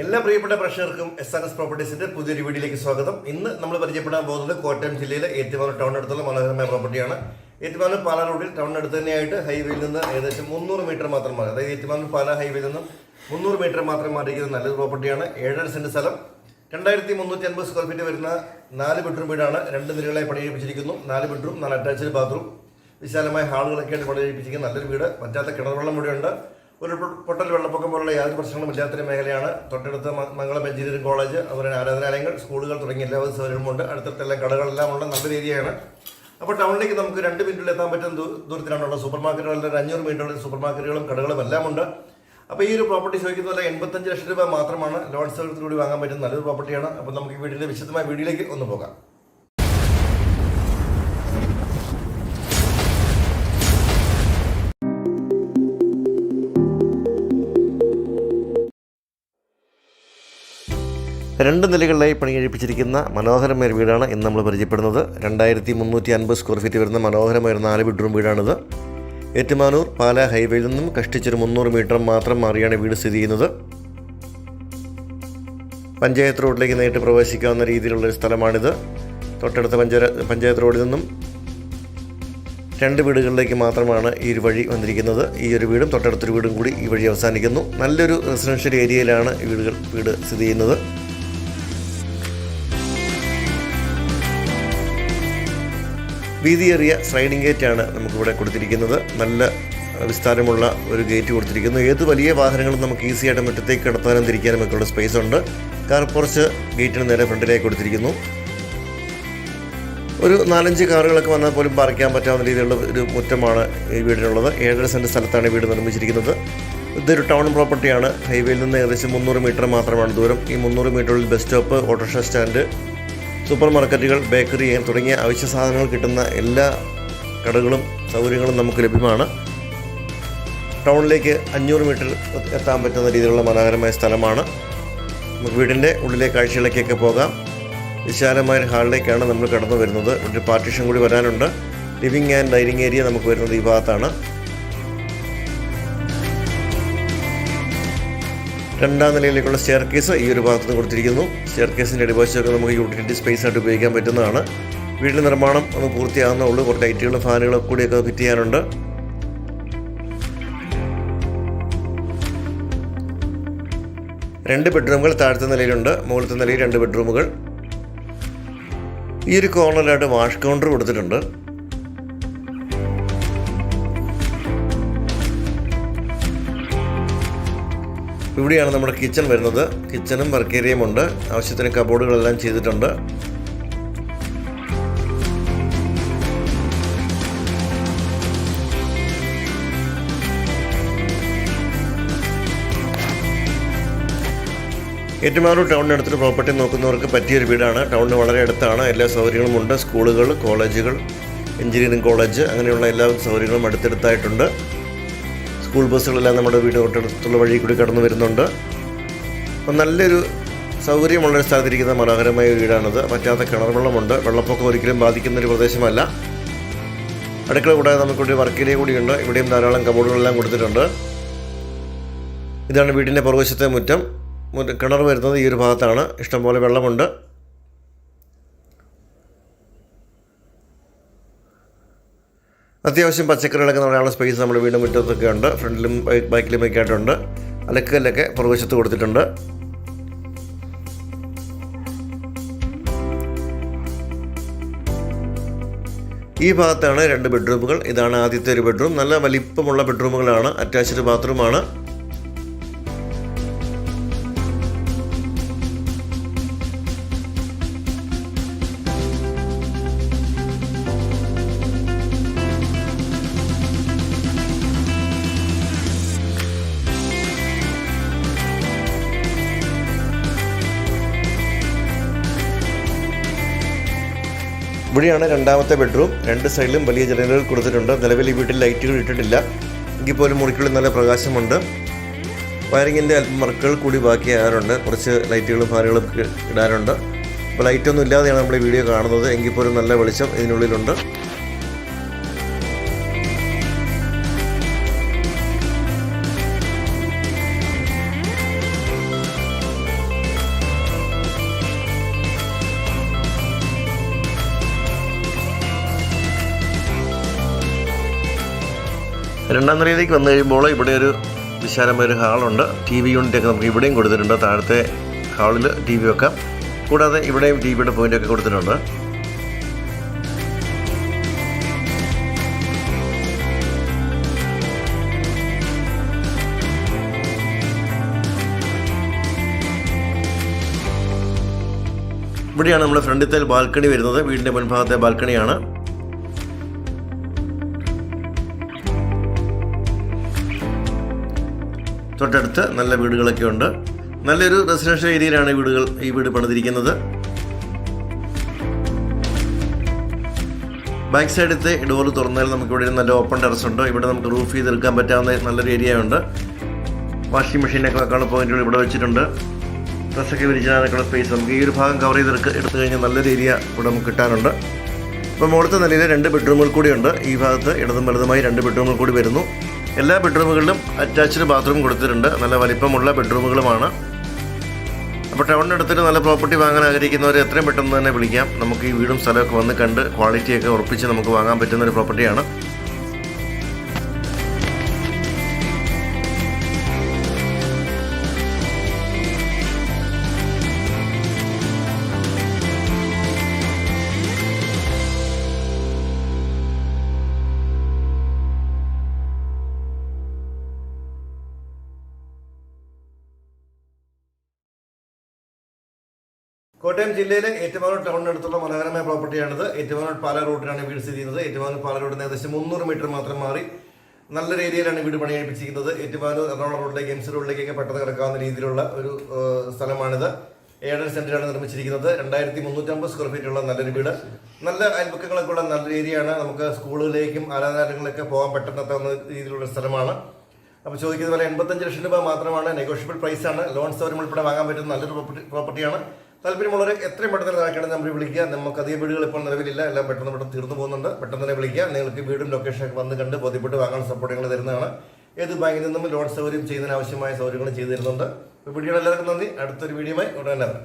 എല്ലാ പ്രിയപ്പെട്ട പ്രേക്ഷകർക്കും എസ് ആർ എസ് പ്രോപ്പർട്ടീസിന്റെ പുതിയൊരു വീഡിയോയിലേക്ക് സ്വാഗതം. ഇന്ന് നമ്മൾ പരിചയപ്പെടാൻ പോകുന്നത് കോട്ടയം ജില്ലയിലെ ഏറ്റുമാനൂർ ടൗണിനടുത്തുള്ള മനോഹരമായ പ്രോപ്പർട്ടിയാണ്. ഏറ്റുമാനൂർ പാല റോഡിൽ ടൗണിനടുത്ത് തന്നെയായിട്ട് ഹൈവേയിൽ നിന്ന് ഏകദേശം മുന്നൂറ് മീറ്റർ മാത്രം മാറി. അതായത് ഏറ്റുമാനൂർ പാല ഹൈവേയിൽ നിന്നും മുന്നൂറ് മീറ്റർ മാത്രം മാറിയിരിക്കുന്ന നല്ലൊരു പ്രോപ്പർട്ടിയാണ്. ഏഴര സെന്റ് സ്ഥലം. രണ്ടായിരത്തി മുന്നൂറ്റി അൻപത് സ്ക്വയർ ഫീറ്റ് വരുന്ന നാല് ബെഡ്റൂം വീടാണ് രണ്ട് നിലകളായി പണിയിപ്പിച്ചിരിക്കുന്നു നാല് ബെഡ്റൂം നാല് അറ്റാച്ച്ഡ് ബാത്റൂം വിശാലമായ ഹാളുകളൊക്കെയാണ് പണിയിപ്പിച്ചിരിക്കുന്നത് നല്ലൊരു വീട്. പറ്റാത്ത കിണർ വെള്ളം ഒരു പൊട്ടൽ വെള്ളപ്പൊക്കം പോലുള്ള യാതൊരു പ്രശ്നങ്ങളും ഇല്ലാത്തൊരു മേഖലയാണ്. തൊട്ടടുത്ത് മംഗളം എഞ്ചിനീയറിംഗ് കോളേജ് അതുപോലെ ആരാധനാലയങ്ങൾ സ്കൂളുകൾ തുടങ്ങിയ എല്ലാ സൗകര്യങ്ങളുമുണ്ട്. അടുത്തടുത്തെല്ലാം കടകളെല്ലാം ഉള്ള നല്ലൊരു ഏരിയയാണ് അപ്പോൾ ടൗണിലേക്ക് നമുക്ക് രണ്ട് മിനിറ്റിൽ എത്താൻ പറ്റുന്ന ദൂരത്തിലാണുള്ളത്. സൂപ്പർ മാർക്കറ്റുകളുടെ ഒരു അഞ്ഞൂറ് മീറ്ററുള്ള സൂപ്പർ മാർക്കറ്റുകളും കടകളും എല്ലാം ഉണ്ട് അപ്പോൾ ഈ ഒരു പ്രോപ്പർട്ടി ചോദിക്കുന്ന പോലെ എൺപത്തഞ്ച് ലക്ഷം രൂപ മാത്രമാണ്. ലോൺ സൗകര്യത്തിലൂടെ വാങ്ങാൻ പറ്റുന്ന നല്ലൊരു പ്രോപ്പർട്ടിയാണ്. അപ്പോൾ നമുക്ക് ഈ വീടിന്റെ വിശദമായ വീഡിയോയിലേക്ക് ഒന്ന് പോകാം. രണ്ട് നിലകളിലായി പണി കഴിപ്പിച്ചിരിക്കുന്ന മനോഹരമായ ഒരു വീടാണ് ഇന്ന് നമ്മൾ പരിചയപ്പെടുന്നത്. രണ്ടായിരത്തി മുന്നൂറ്റി അൻപത് സ്ക്വയർ ഫീറ്റ് വരുന്ന മനോഹരമായ ഒരു നാല് ബെഡ്റൂം വീടാണിത്. ഏറ്റുമാനൂർ പാല ഹൈവേയിൽ നിന്നും കഷ്ടിച്ചൊരു മുന്നൂറ് മീറ്റർ മാത്രം മാറിയാണ് വീട് സ്ഥിതി ചെയ്യുന്നത്. പഞ്ചായത്ത് റോഡിലേക്ക് നേരിട്ട് പ്രവേശിക്കാവുന്ന രീതിയിലുള്ള ഒരു സ്ഥലമാണിത്. തൊട്ടടുത്ത പഞ്ചായത്ത് പഞ്ചായത്ത് റോഡിൽ നിന്നും രണ്ട് വീടുകളിലേക്ക് മാത്രമാണ് ഈ ഒരു വഴി വന്നിരിക്കുന്നത്. ഈ ഒരു വീടും തൊട്ടടുത്തൊരു വീടും കൂടി ഈ വഴി അവസാനിക്കുന്നു. നല്ലൊരു റെസിഡൻഷ്യൽ ഏരിയയിലാണ് വീടുകൾ വീട് സ്ഥിതി ചെയ്യുന്നത്. വീതിയേറിയ സ്ലൈഡിംഗ് ഗേറ്റാണ് നമുക്കിവിടെ കൊടുത്തിരിക്കുന്നത്. നല്ല വിസ്താരമുള്ള ഒരു ഗേറ്റ് കൊടുത്തിരിക്കുന്നു. ഏത് വലിയ വാഹനങ്ങളും നമുക്ക് ഈസി ആയിട്ട് മുറ്റത്തേക്ക് കടത്താനും തിരിക്കാനും ഒക്കെ ഉള്ള സ്പേസ് ഉണ്ട്. കാർ പോർച്ച് ഗേറ്റിന് നേരെ ഫ്രണ്ടിലേക്ക് കൊടുത്തിരിക്കുന്നു. ഒരു നാലഞ്ച് കാറുകളൊക്കെ വന്നാൽ പോലും പാർക്ക് ചെയ്യാൻ പറ്റാവുന്ന രീതിയിലുള്ള ഒരു മുറ്റമാണ് ഈ വീടിനുള്ളത്. ഏഴര സെന്റ് സ്ഥലത്താണ് ഈ വീട് നിർമ്മിച്ചിരിക്കുന്നത്. ഇതൊരു ടൗൺ പ്രോപ്പർട്ടിയാണ് ഹൈവേയിൽ നിന്ന് ഏകദേശം മുന്നൂറ് മീറ്റർ മാത്രമാണ് ദൂരം. ഈ മുന്നൂറ് മീറ്ററിൽ bus stop autorickshaw stand super മാർക്കറ്റുകൾ ബേക്കറി തുടങ്ങിയ അവശ്യ സാധനങ്ങൾ കിട്ടുന്ന എല്ലാ കടകളും സൗകര്യങ്ങളും നമുക്ക് ലഭ്യമാണ്. ടൗണിലേക്ക് അഞ്ഞൂറ് മീറ്റർ എത്താൻ പറ്റുന്ന രീതിയിലുള്ള മനോഹരമായ സ്ഥലമാണ്. നമുക്ക് വീടിന്റെ ഉള്ളിലെ കാഴ്ചകളിലേക്കൊക്കെ പോകാം. വിശാലമായ ഹാളിലേക്കാണ് നമ്മൾ കടന്നു വരുന്നത്. ഒരു പാർട്ടീഷൻ കൂടി വരാനുണ്ട്. ലിവിങ് ആൻഡ് ഡൈനിങ് ഏരിയ നമുക്ക് വരുന്നത് ഈ ഭാഗത്താണ്. രണ്ടാം നിലയിലേക്കുള്ള സ്റ്റെയർ കേസ് ഈ ഒരു ഭാഗത്ത് നിന്ന് കൊടുത്തിരിക്കുന്നു സ്റ്റെയർ കേസിന്റെ അടിവശമൊക്കെ നമുക്ക് യൂട്ടിലിറ്റി സ്പേസ് ആയിട്ട് ഉപയോഗിക്കാൻ പറ്റുന്നതാണ്. വീടിന്റെ നിർമ്മാണം ഒന്ന് പൂർത്തിയാകുന്നേ ഉള്ളൂ. കുറച്ച് ലൈറ്റുകളും ഫാനുകളും കൂടിയൊക്കെ ഫിറ്റ് ചെയ്യാനുണ്ട്. രണ്ട് ബെഡ്റൂമുകൾ താഴത്തെ നിലയിലുണ്ട്. മുകളിലത്തെ നിലയിൽ രണ്ട് ബെഡ്റൂമുകൾ ഈ ഒരു കോർണറിലായിട്ട് വാഷ് കൗണ്ടർ കൊടുത്തിട്ടുണ്ട്. ഇവിടെയാണ് നമ്മുടെ കിച്ചൺ വരുന്നത്. കിച്ചണും വർക്ക് ഏരിയയും ഉണ്ട്. ആവശ്യത്തിന് കബോർഡുകളെല്ലാം ചെയ്തിട്ടുണ്ട്. ഏറ്റുമാനൂർ ടൗണിനടുത്തൊരു പ്രോപ്പർട്ടി നോക്കുന്നവർക്ക് പറ്റിയൊരു വീടാണ്. ടൗണിന് വളരെ അടുത്താണ്. എല്ലാ സൗകര്യങ്ങളും ഉണ്ട്. സ്കൂളുകൾ കോളേജുകൾ എഞ്ചിനീയറിംഗ് കോളേജ് അങ്ങനെയുള്ള എല്ലാ സൗകര്യങ്ങളും അടുത്തടുത്തായിട്ടുണ്ട്. സ്കൂൾ ബസ്സുകളെല്ലാം നമ്മുടെ വീട് തൊട്ടടുത്തുള്ള വഴി കൂടി കടന്നു വരുന്നുണ്ട്. അപ്പം നല്ലൊരു സൗകര്യമുള്ളൊരു സ്ഥലത്തിരിക്കുന്ന മനോഹരമായ വീടാണിത്. പറ്റാത്ത കിണർ വെള്ളമുണ്ട് വെള്ളപ്പൊക്കം ഒരിക്കലും ബാധിക്കുന്ന ഒരു പ്രദേശമല്ല. അടുക്കള കൂടാതെ നമുക്കിവിടെ വർക്കിലേ കൂടിയുണ്ട്. ഇവിടെയും ധാരാളം കബോർഡുകളെല്ലാം കൊടുത്തിട്ടുണ്ട്. ഇതാണ് വീടിന്റെ പുറകുവശത്തെ മുറ്റം കിണർ വരുന്നത് ഈ ഒരു ഭാഗത്താണ്. ഇഷ്ടംപോലെ വെള്ളമുണ്ട്. അത്യാവശ്യം പച്ചക്കറികളൊക്കെ നടാനുള്ള സ്പേസ് നമ്മുടെ വീടും മുറ്റത്തൊക്കെ ഉണ്ട്. ഫ്രണ്ടിലും ബൈക്കിലും ഒക്കെ ആയിട്ടുണ്ട്. അലക്കല്ലൊക്കെ പുറകുവശത്ത് കൊടുത്തിട്ടുണ്ട്. ഈ ഭാഗത്താണ് രണ്ട് ബെഡ്റൂമുകൾ ഇതാണ് ആദ്യത്തെ ഒരു ബെഡ്റൂം നല്ല വലിപ്പമുള്ള ബെഡ്റൂമുകളാണ് അറ്റാച്ച്ഡ് ബാത്റൂമാണ് ഇവിടെയാണ് രണ്ടാമത്തെ ബെഡ്റൂം. രണ്ട് സൈഡിലും വലിയ ജനലുകൾ കൊടുത്തിട്ടുണ്ട്. നിലവിൽ ഈ വീട്ടിൽ ലൈറ്റുകൾ ഇട്ടിട്ടില്ല. എങ്കിൽ പോലും മുറിക്കുള്ളിൽ നല്ല പ്രകാശമുണ്ട്. വയറിങ്ങിന്റെ അല്പം വർക്കുകൾ കൂടി ബാക്കിയാകാറുണ്ട്. കുറച്ച് ലൈറ്റുകളും ഫാനുകളും ഒക്കെ ഇടാനുണ്ട് അപ്പോൾ ലൈറ്റൊന്നും ഇല്ലാതെയാണ് നമ്മൾ ഈ വീഡിയോ കാണുന്നത്. എങ്കിൽ പോലും നല്ല വെളിച്ചം ഇതിനുള്ളിലുണ്ട്. രണ്ടാം നിലയിലേക്ക് വന്നു കഴിയുമ്പോൾ ഇവിടെ ഒരു വിശാലമായ ഒരു ഹാളുണ്ട്. ടി വി യൂണിറ്റ് ഒക്കെ നമുക്ക് ഇവിടെയും കൊടുത്തിട്ടുണ്ട്. താഴത്തെ ഹാളിൽ ടി വി വെക്കാം. കൂടാതെ ഇവിടെയും ടി വിയുടെ പോയിന്റ് ഒക്കെ കൊടുത്തിട്ടുണ്ട്. ഇവിടെയാണ് നമ്മുടെ ഫ്രണ്ടിലത്തെ ബാൽക്കണി വരുന്നത്. വീടിന്റെ മുൻഭാഗത്തെ ബാൽക്കണിയാണ് തൊട്ടടുത്ത് നല്ല വീടുകളൊക്കെ ഉണ്ട്. നല്ലൊരു റെസിഡൻഷ്യൽ ഏരിയയിലാണ് ഈ വീടുകൾ ഈ വീട് പണിതിരിക്കുന്നത്. ബാക്ക് സൈഡത്തെ ഡോർ തുറന്നാൽ നമുക്ക് ഇവിടെ നല്ല ഓപ്പൺ ടെറസ് ഉണ്ട്. ഇവിടെ നമുക്ക് റൂഫ് ചെയ്തെടുക്കാൻ പറ്റാവുന്ന നല്ലൊരു ഏരിയ ഉണ്ട്. വാഷിംഗ് മെഷീനൊക്കെ വെക്കാനുള്ള പോയിന്റുകൾ ഇവിടെ വെച്ചിട്ടുണ്ട്. ഡ്രസ്സൊക്കെ വിരിച്ചാനൊക്കെയുള്ള സ്പേസ് നമുക്ക് ഈ ഒരു ഭാഗം കവർ ചെയ്തെടുക്ക എടുത്തു കഴിഞ്ഞാൽ നല്ലൊരു ഏരിയ ഇവിടെ നമുക്ക് കിട്ടാനുണ്ട്. ഇപ്പം മുകളിലത്തെ നിലയിൽ രണ്ട് ബെഡ്റൂമുകൾ കൂടിയുണ്ട് ഈ ഭാഗത്ത് ഇടതും വലതുമായി രണ്ട് ബെഡ്റൂമുകൾ കൂടി വരുന്നു. എല്ലാ ബെഡ്റൂമുകളിലും അറ്റാച്ച്ഡ് ബാത്റൂം കൊടുത്തിട്ടുണ്ട്. നല്ല വലിപ്പമുള്ള ബെഡ്റൂമുകളുമാണ്. അപ്പോൾ ടൗണിനടുത്തൊരു നല്ല പ്രോപ്പർട്ടി വാങ്ങാൻ ആഗ്രഹിക്കുന്നവർ എത്രയും പെട്ടെന്ന് തന്നെ വിളിക്കാം. നമുക്ക് ഈ വീടും സ്ഥലമൊക്കെ വന്ന് കണ്ട് ക്വാളിറ്റിയൊക്കെ ഉറപ്പിച്ച് നമുക്ക് വാങ്ങാൻ പറ്റുന്ന ഒരു പ്രോപ്പർട്ടിയാണ്. കോട്ടയം ജില്ലയിലെ ഏറ്റുമാനൂർ ടൗണിനടുത്തുള്ള മനോഹരമായ പ്രോപ്പർട്ടിയാണിത്. ഏറ്റുമാനൂർ പാല റോഡിലാണ് വീട് സ്ഥിതി ചെയ്യുന്നത്. ഏറ്റുമാനൂർ പാല റോഡിന് ഏകദേശം മുന്നൂറ് മീറ്റർ മാത്രം മാറി നല്ലൊരു ഏരിയയിലാണ് വീട് പണിയിപ്പിച്ചിരിക്കുന്നത് ഏറ്റുമാനൂർ എറണാകുളം റോഡിലേക്ക് എംസ് റോഡിലേക്കൊക്കെ പെട്ടെന്ന് കിടക്കാവുന്ന രീതിയിലുള്ള ഒരു സ്ഥലമാണിത്. ഏഴര സെന്റിലാണ് നിർമ്മിച്ചിരിക്കുന്നത്. രണ്ടായിരത്തി മുന്നൂറ്റമ്പത് സ്ക്വയർ ഫീറ്റ് ഉള്ള നല്ലൊരു വീട്. നല്ല അയൽപ്പക്കങ്ങളൊക്കെ ഉള്ള നല്ലൊരു ഏരിയയാണ്. നമുക്ക് സ്കൂളുകളിലേക്കും ആരാധനാലയങ്ങളിലൊക്കെ പോകാൻ പെട്ടെന്നെത്താവുന്ന രീതിയിലുള്ള സ്ഥലമാണ്. അപ്പോൾ ചോദിക്കുന്നത് പോലെ എൺപത്തഞ്ച് ലക്ഷം രൂപ മാത്രമാണ് നെഗോഷ്യബിൾ പ്രൈസാണ് ലോൺ സൗകര്യം ഉൾപ്പെടെ വാങ്ങാൻ പറ്റുന്ന നല്ലൊരു പ്രോപ്പർട്ടി പ്രോപ്പർട്ടിയാണ് താല്പര്യമുള്ളവർ എത്രയും പെട്ടെന്ന് താഴെയാണ് നമ്പർ വിളിക്കുക. നമുക്ക് അധികം വീടുകൾ ഇപ്പോൾ നിലവിലില്ല. എല്ലാം പെട്ടെന്ന് പെട്ടെന്ന് തീർന്നു പോകുന്നുണ്ട്. പെട്ടെന്ന് തന്നെ വിളിക്കുക. നിങ്ങൾക്ക് വീടും ലൊക്കേഷനൊക്കെ വന്ന് കണ്ട് ബോധ്യപ്പെട്ട് വാങ്ങാൻ സപ്പോർട്ട് ഞങ്ങൾ തരുന്നതാണ്. ഏത് ബാങ്കിൽ നിന്നും ലോൺ സൗകര്യം ചെയ്യുന്നതിന് ആവശ്യമായ സൗകര്യങ്ങൾ ചെയ്തു തരുന്നുണ്ട്. വീഡിയോ എല്ലാവർക്കും നന്ദി. അടുത്തൊരു വീഡിയോയുമായി ഉടനെ തന്നെ